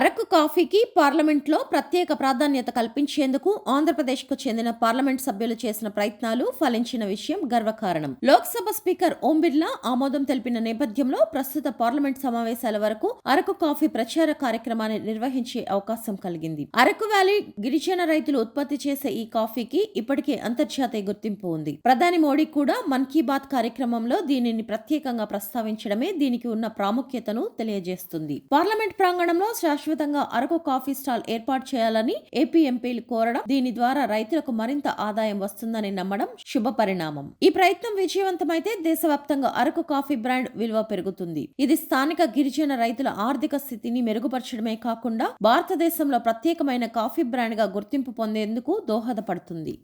అరకు కాఫీకి పార్లమెంట్లో ప్రత్యేక ప్రాధాన్యత కల్పించేందుకు ఆంధ్రప్రదేశ్కు చెందిన పార్లమెంట్ సభ్యులు చేసిన ప్రయత్నాలు ఫలించిన విషయం గర్వకారణం. లోక్సభ స్పీకర్ ఓం బిర్లా ఆమోదం తెలిపిన నేపథ్యంలో ప్రస్తుత పార్లమెంట్ సమావేశాల వరకు అరకు కాఫీ ప్రచార కార్యక్రమాన్ని నిర్వహించే అవకాశం కలిగింది. అరకు వ్యాలీ గిరిజన రైతులు ఉత్పత్తి చేసే ఈ కాఫీకి ఇప్పటికే అంతర్జాతీయ గుర్తింపు ఉంది. ప్రధాని మోడీ కూడా మన్ కీ బాత్ కార్యక్రమంలో దీనిని ప్రత్యేకంగా ప్రస్తావించడమే దీనికి ఉన్న ప్రాముఖ్యతను తెలియజేస్తుంది. పార్లమెంట్ ప్రాంగణంలో శాశ్వతంగా అరకు కాఫీ స్టాల్ ఏర్పాటు చేయాలని ఏపీ ఎంపీలు కోరడం దీని ద్వారా రైతులకు మరింత ఆదాయం వస్తుందని నమ్మడం శుభ పరిణామం. ఈ ప్రయత్నం విజయవంతమైతే దేశవ్యాప్తంగా అరకు కాఫీ బ్రాండ్ విలువ పెరుగుతుంది. ఇది స్థానిక గిరిజన రైతుల ఆర్థిక స్థితిని మెరుగుపరచడమే కాకుండా భారతదేశంలో ప్రత్యేకమైన కాఫీ బ్రాండ్గా గుర్తింపు పొందేందుకు దోహదపడుతుంది.